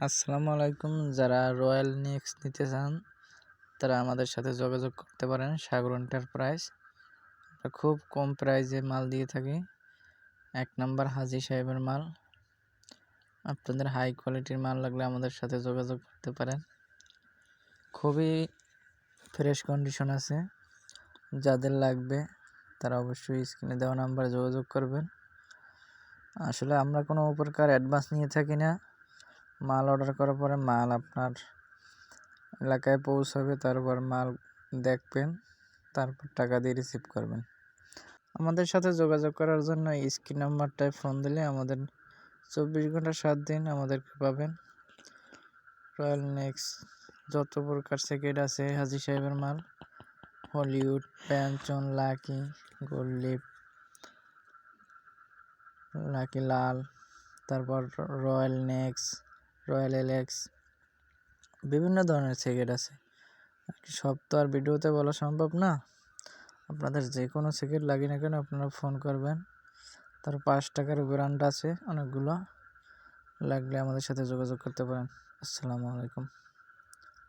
আসসালামু আলাইকুম। যারা রয়্যাল নেক্স নিতে চান, তারা আমাদের সাথে যোগাযোগ করতে পারেন। সাগর এন্টারপ্রাইজ খুব কম প্রাইসে মাল দিয়ে থাকি। এক নাম্বার হাজি সাহেবের মাল। আপনাদের হাই কোয়ালিটির মাল লাগলে আমাদের সাথে যোগাযোগ করতে পারেন। খুবই ফ্রেশ কন্ডিশন আছে। যাদের লাগবে, তারা অবশ্যই স্ক্রিনে দেওয়া নাম্বারে যোগাযোগ করবেন। আসলে আমরা কোনো প্রকার অ্যাডভান্স নিয়ে থাকি না। মাল অর্ডার করার পরে মাল আপনার এলাকায় পৌঁছাবে, তারপর মাল দেখবেন, তারপর টাকা দিয়ে রিসিভ করবেন। আমাদের সাথে যোগাযোগ করার জন্য স্ক্রিন নাম্বারটায় ফোন দিলে আমাদের চব্বিশ ঘণ্টা সাত দিন আমাদেরকে পাবেন। রয়্যাল নেক্স যত প্রকার সেকেট আছে, হাজি সাহেবের মাল, হলিউড প্যাঞ্চন লাকি গোল্ড লাকি লাল, তারপর রয়্যাল নেক্স রয়্যাল এলেক্স বিভিন্ন ধরনের সিগারেট আছে। সব তো আর ভিডিওতে বলা সম্ভব না। আপনাদের যে কোনো সিগারেট লাগে না কেন আপনারা ফোন করবেন। তার পাঁচ টাকার ব্র্যান্ড আছে অনেকগুলো। লাগলে আমাদের সাথে যোগাযোগ করতে পারেন। আসসালামু আলাইকুম।